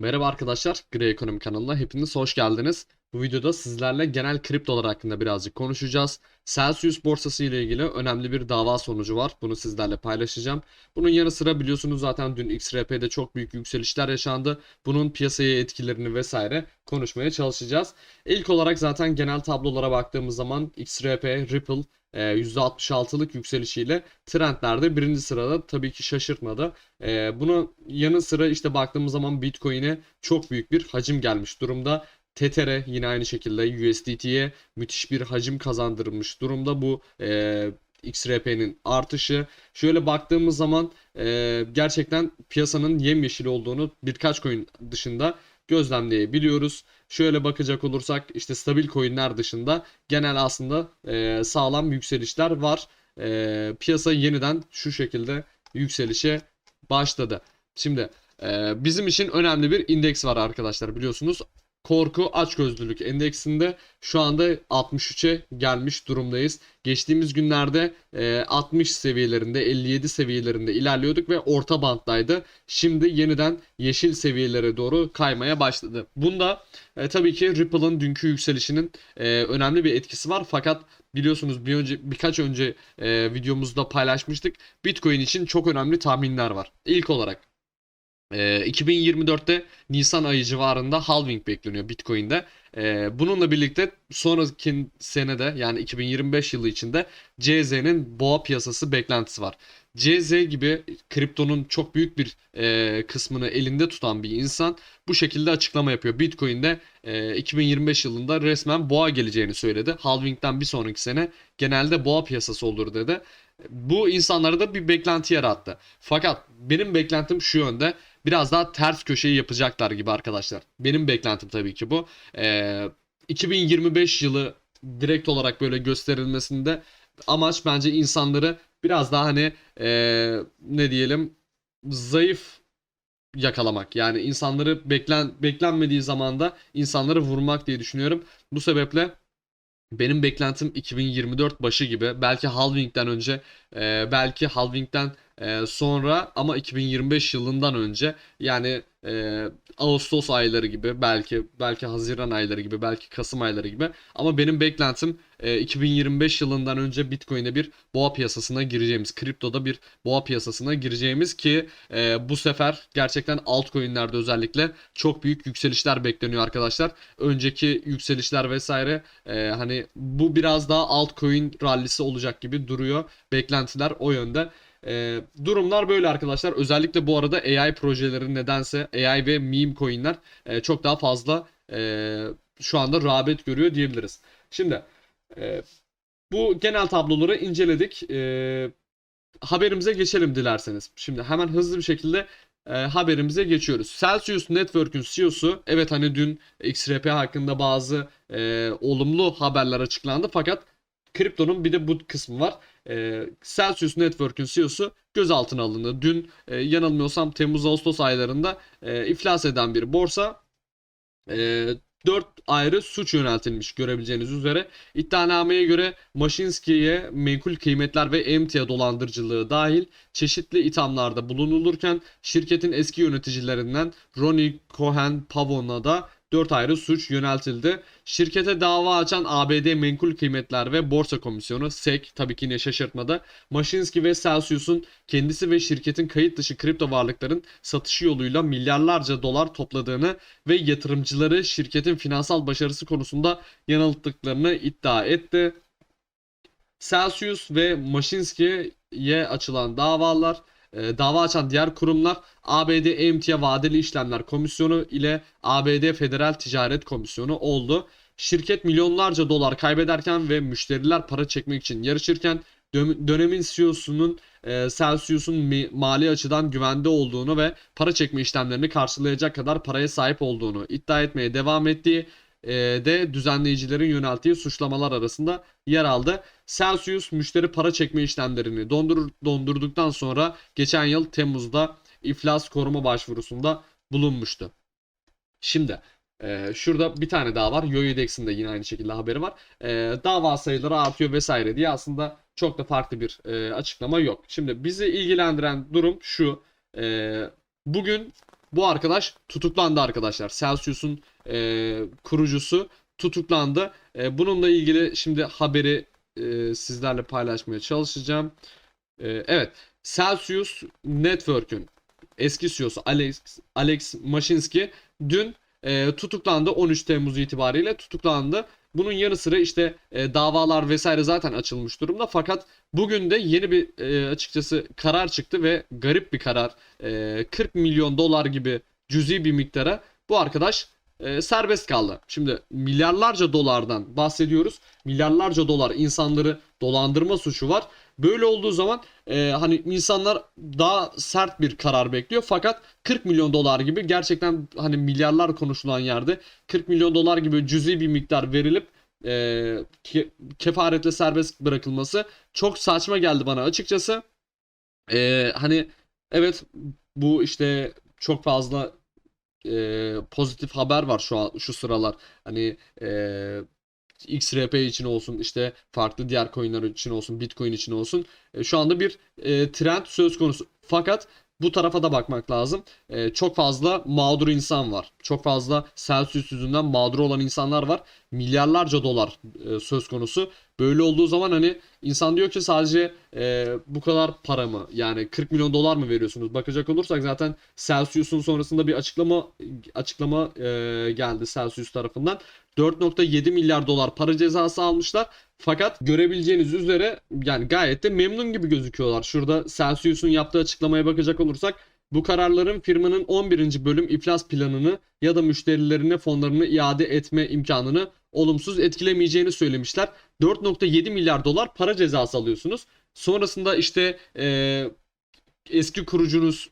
Merhaba arkadaşlar, Grey Ekonomi kanalına hepiniz hoş geldiniz. Bu videoda sizlerle genel kriptolar hakkında birazcık konuşacağız. Celsius borsası ile ilgili önemli bir dava sonucu var. Bunu sizlerle paylaşacağım. Bunun yanı sıra biliyorsunuz zaten dün XRP'de çok büyük yükselişler yaşandı. Bunun piyasaya etkilerini vesaire konuşmaya çalışacağız. İlk olarak zaten genel tablolara baktığımız zaman XRP, Ripple e, %66'lık yükselişiyle trendlerde birinci sırada tabii ki şaşırtmadı. E, bunun yanı sıra işte baktığımız zaman Bitcoin'e çok büyük bir hacim gelmiş durumda. Tether'e yine aynı şekilde USDT'ye müthiş bir hacim kazandırmış durumda bu e, XRP'nin artışı. Şöyle baktığımız zaman e, gerçekten piyasanın yemyeşil olduğunu birkaç coin dışında gözlemleyebiliyoruz. Şöyle bakacak olursak işte stabil coinler dışında genel aslında e, sağlam yükselişler var. E, piyasa yeniden şu şekilde yükselişe başladı. Şimdi e, bizim için önemli bir indeks var arkadaşlar biliyorsunuz. Korku açgözlülük endeksinde şu anda 63'e gelmiş durumdayız. Geçtiğimiz günlerde e, 60 seviyelerinde 57 seviyelerinde ilerliyorduk ve orta banttaydı. Şimdi yeniden yeşil seviyelere doğru kaymaya başladı. Bunda e, tabii ki Ripple'ın dünkü yükselişinin e, önemli bir etkisi var. Fakat biliyorsunuz bir önce birkaç önce e, videomuzda paylaşmıştık. Bitcoin için çok önemli tahminler var. İlk olarak e, 2024'te Nisan ayı civarında halving bekleniyor Bitcoin'de. E, bununla birlikte sonraki senede yani 2025 yılı içinde CZ'nin boğa piyasası beklentisi var. CZ gibi kriptonun çok büyük bir e, kısmını elinde tutan bir insan bu şekilde açıklama yapıyor. Bitcoin'de e, 2025 yılında resmen boğa geleceğini söyledi. Halving'den bir sonraki sene genelde boğa piyasası olur dedi. Bu insanlara da bir beklenti yarattı. Fakat benim beklentim şu yönde biraz daha ters köşeyi yapacaklar gibi arkadaşlar. Benim beklentim tabii ki bu. Ee, 2025 yılı direkt olarak böyle gösterilmesinde amaç bence insanları biraz daha hani ee, ne diyelim zayıf yakalamak. Yani insanları beklen beklenmediği zamanda insanları vurmak diye düşünüyorum. Bu sebeple benim beklentim 2024 başı gibi. Belki halving'den önce, e, belki halving'den e, sonra ama 2025 yılından önce yani e, Ağustos ayları gibi belki belki Haziran ayları gibi belki Kasım ayları gibi ama benim beklentim e, 2025 yılından önce Bitcoin'e bir boğa piyasasına gireceğimiz, kriptoda bir boğa piyasasına gireceğimiz ki e, bu sefer gerçekten altcoin'lerde özellikle çok büyük yükselişler bekleniyor arkadaşlar. Önceki yükselişler vesaire e, hani bu biraz daha altcoin rallisi olacak gibi duruyor. Beklentiler o yönde. E, durumlar böyle arkadaşlar. Özellikle bu arada AI projeleri nedense AI ve meme coinler e, çok daha fazla e, şu anda rağbet görüyor diyebiliriz. Şimdi e, bu genel tabloları inceledik. E, haberimize geçelim dilerseniz. Şimdi hemen hızlı bir şekilde e, haberimize geçiyoruz. Celsius Network'ün CEO'su evet hani dün XRP hakkında bazı e, olumlu haberler açıklandı fakat kriptonun bir de bu kısmı var. E, Celsius Network'ün CEO'su gözaltına alındı. Dün e, yanılmıyorsam Temmuz-Ağustos aylarında e, iflas eden bir borsa. E, 4 ayrı suç yöneltilmiş görebileceğiniz üzere. İddianameye göre Maşinski'ye menkul kıymetler ve emtia dolandırıcılığı dahil çeşitli ithamlarda bulunulurken şirketin eski yöneticilerinden Ronnie Cohen Pavon'a da 4 ayrı suç yöneltildi. Şirkete dava açan ABD Menkul Kıymetler ve Borsa Komisyonu SEC tabii ki yine şaşırtmadı. Maşinski ve Celsius'un kendisi ve şirketin kayıt dışı kripto varlıkların satışı yoluyla milyarlarca dolar topladığını ve yatırımcıları şirketin finansal başarısı konusunda yanılttıklarını iddia etti. Celsius ve Maşinski'ye açılan davalar e, dava açan diğer kurumlar ABD Emtia Vadeli İşlemler Komisyonu ile ABD Federal Ticaret Komisyonu oldu. Şirket milyonlarca dolar kaybederken ve müşteriler para çekmek için yarışırken dönemin CEO'sunun e, Celsius'un mali açıdan güvende olduğunu ve para çekme işlemlerini karşılayacak kadar paraya sahip olduğunu iddia etmeye devam ettiği e, de düzenleyicilerin yönelttiği suçlamalar arasında yer aldı. Celsius müşteri para çekme işlemlerini dondur, dondurduktan sonra geçen yıl Temmuz'da iflas koruma başvurusunda bulunmuştu. Şimdi e, şurada bir tane daha var. Yoyidex'in de yine aynı şekilde haberi var. E, dava sayıları artıyor vesaire diye aslında çok da farklı bir e, açıklama yok. Şimdi bizi ilgilendiren durum şu. E, bugün bu arkadaş tutuklandı arkadaşlar. Celsius'un e, kurucusu tutuklandı. E, bununla ilgili şimdi haberi e, sizlerle paylaşmaya çalışacağım. E, evet, Celsius Network'ün eski CEO'su Alex Alex Mashinsky dün e, tutuklandı 13 Temmuz itibariyle tutuklandı. Bunun yanı sıra işte e, davalar vesaire zaten açılmış durumda. Fakat bugün de yeni bir e, açıkçası karar çıktı ve garip bir karar. E, 40 milyon dolar gibi cüzi bir miktara bu arkadaş e, serbest kaldı. Şimdi milyarlarca dolardan bahsediyoruz. Milyarlarca dolar insanları dolandırma suçu var. Böyle olduğu zaman e, hani insanlar daha sert bir karar bekliyor. Fakat 40 milyon dolar gibi gerçekten hani milyarlar konuşulan yerde 40 milyon dolar gibi cüzi bir miktar verilip e, ke- kefaretle serbest bırakılması çok saçma geldi bana açıkçası. E, hani evet bu işte çok fazla e, pozitif haber var şu an şu sıralar. Hani e, XRP için olsun işte farklı diğer coinler için olsun Bitcoin için olsun e, şu anda bir e, trend söz konusu. Fakat bu tarafa da bakmak lazım. E, çok fazla mağdur insan var. Çok fazla Celsius yüzünden mağdur olan insanlar var. Milyarlarca dolar e, söz konusu. Böyle olduğu zaman hani insan diyor ki sadece e, bu kadar para mı? Yani 40 milyon dolar mı veriyorsunuz? Bakacak olursak zaten Celsius'un sonrasında bir açıklama açıklama e, geldi Celsius tarafından. 4.7 milyar dolar para cezası almışlar. Fakat görebileceğiniz üzere yani gayet de memnun gibi gözüküyorlar. Şurada Celsius'un yaptığı açıklamaya bakacak olursak bu kararların firmanın 11. bölüm iflas planını ya da müşterilerine fonlarını iade etme imkanını olumsuz etkilemeyeceğini söylemişler. 4.7 milyar dolar para cezası alıyorsunuz. Sonrasında işte e, eski kurucunuz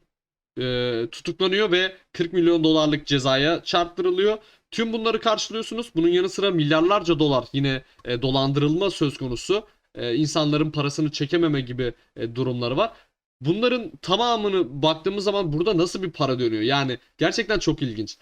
e, tutuklanıyor ve 40 milyon dolarlık cezaya çarptırılıyor. Tüm bunları karşılıyorsunuz. Bunun yanı sıra milyarlarca dolar yine e, dolandırılma söz konusu. E, insanların parasını çekememe gibi e, durumları var. Bunların tamamını baktığımız zaman burada nasıl bir para dönüyor? Yani gerçekten çok ilginç.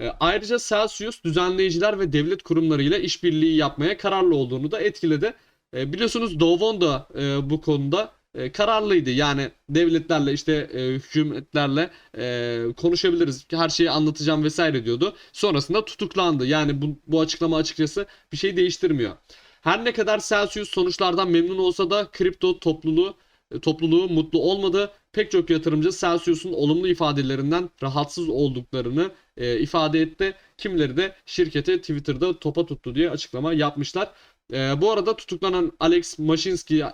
E, ayrıca Celsius düzenleyiciler ve devlet kurumlarıyla işbirliği yapmaya kararlı olduğunu da etkiledi. E, biliyorsunuz Dovon da e, bu konuda e, kararlıydı. Yani devletlerle işte e, hükümetlerle e, konuşabiliriz. Her şeyi anlatacağım vesaire diyordu. Sonrasında tutuklandı. Yani bu, bu açıklama açıkçası bir şey değiştirmiyor. Her ne kadar Celsius sonuçlardan memnun olsa da kripto topluluğu e, topluluğu mutlu olmadı. Pek çok yatırımcı Celsius'un olumlu ifadelerinden rahatsız olduklarını e, ifade etti. Kimleri de şirketi Twitter'da topa tuttu diye açıklama yapmışlar. E, bu arada tutuklanan Alex Mashinsky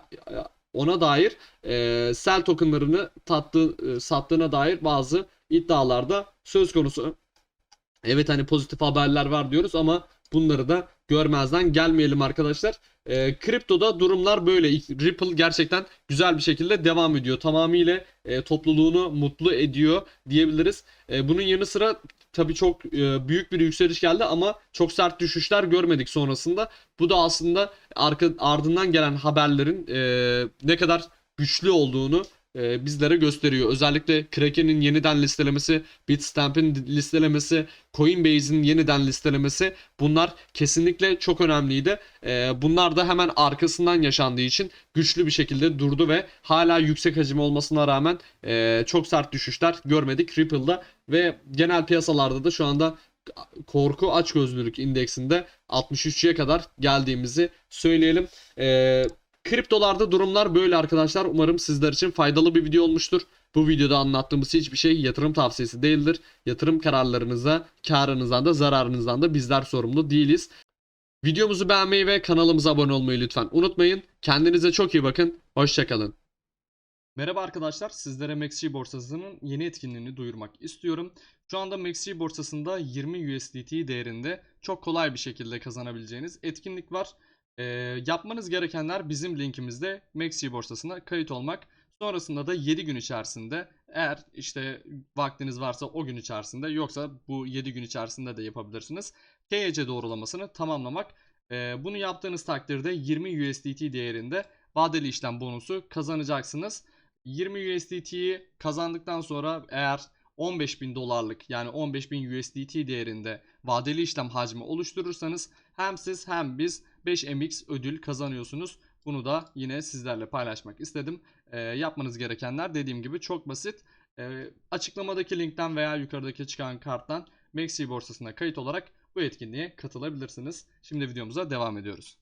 ona dair e, sell tokenlarını tattı, e, sattığına dair bazı iddialarda söz konusu. Evet hani pozitif haberler var diyoruz ama bunları da görmezden gelmeyelim arkadaşlar. E, kriptoda durumlar böyle. Ripple gerçekten güzel bir şekilde devam ediyor. Tamamıyla e, topluluğunu mutlu ediyor diyebiliriz. E, bunun yanı sıra tabii çok e, büyük bir yükseliş geldi ama çok sert düşüşler görmedik sonrasında. Bu da aslında arka, ardından gelen haberlerin e, ne kadar güçlü olduğunu e, bizlere gösteriyor. Özellikle Kraken'in yeniden listelemesi, Bitstamp'in listelemesi, Coinbase'in yeniden listelemesi bunlar kesinlikle çok önemliydi. E, bunlar da hemen arkasından yaşandığı için güçlü bir şekilde durdu ve hala yüksek hacim olmasına rağmen e, çok sert düşüşler görmedik Ripple'da ve genel piyasalarda da şu anda korku açgözlülük indeksinde 63'ye kadar geldiğimizi söyleyelim. Ee, kriptolarda durumlar böyle arkadaşlar. Umarım sizler için faydalı bir video olmuştur. Bu videoda anlattığımız hiçbir şey yatırım tavsiyesi değildir. Yatırım kararlarınıza, karınızdan da zararınızdan da bizler sorumlu değiliz. Videomuzu beğenmeyi ve kanalımıza abone olmayı lütfen unutmayın. Kendinize çok iyi bakın. Hoşçakalın. Merhaba arkadaşlar, sizlere MaxG borsasının yeni etkinliğini duyurmak istiyorum. Şu anda MaxG borsasında 20 USDT değerinde çok kolay bir şekilde kazanabileceğiniz etkinlik var. Ee, yapmanız gerekenler bizim linkimizde MaxG borsasına kayıt olmak. Sonrasında da 7 gün içerisinde eğer işte vaktiniz varsa o gün içerisinde yoksa bu 7 gün içerisinde de yapabilirsiniz. KYC doğrulamasını tamamlamak. Ee, bunu yaptığınız takdirde 20 USDT değerinde vadeli işlem bonusu kazanacaksınız. 20 USDT'yi kazandıktan sonra eğer 15.000 dolarlık yani 15.000 USDT değerinde vadeli işlem hacmi oluşturursanız hem siz hem biz 5MX ödül kazanıyorsunuz. Bunu da yine sizlerle paylaşmak istedim. E, yapmanız gerekenler dediğim gibi çok basit. Ee, açıklamadaki linkten veya yukarıdaki çıkan karttan Maxi borsasına kayıt olarak bu etkinliğe katılabilirsiniz. Şimdi videomuza devam ediyoruz.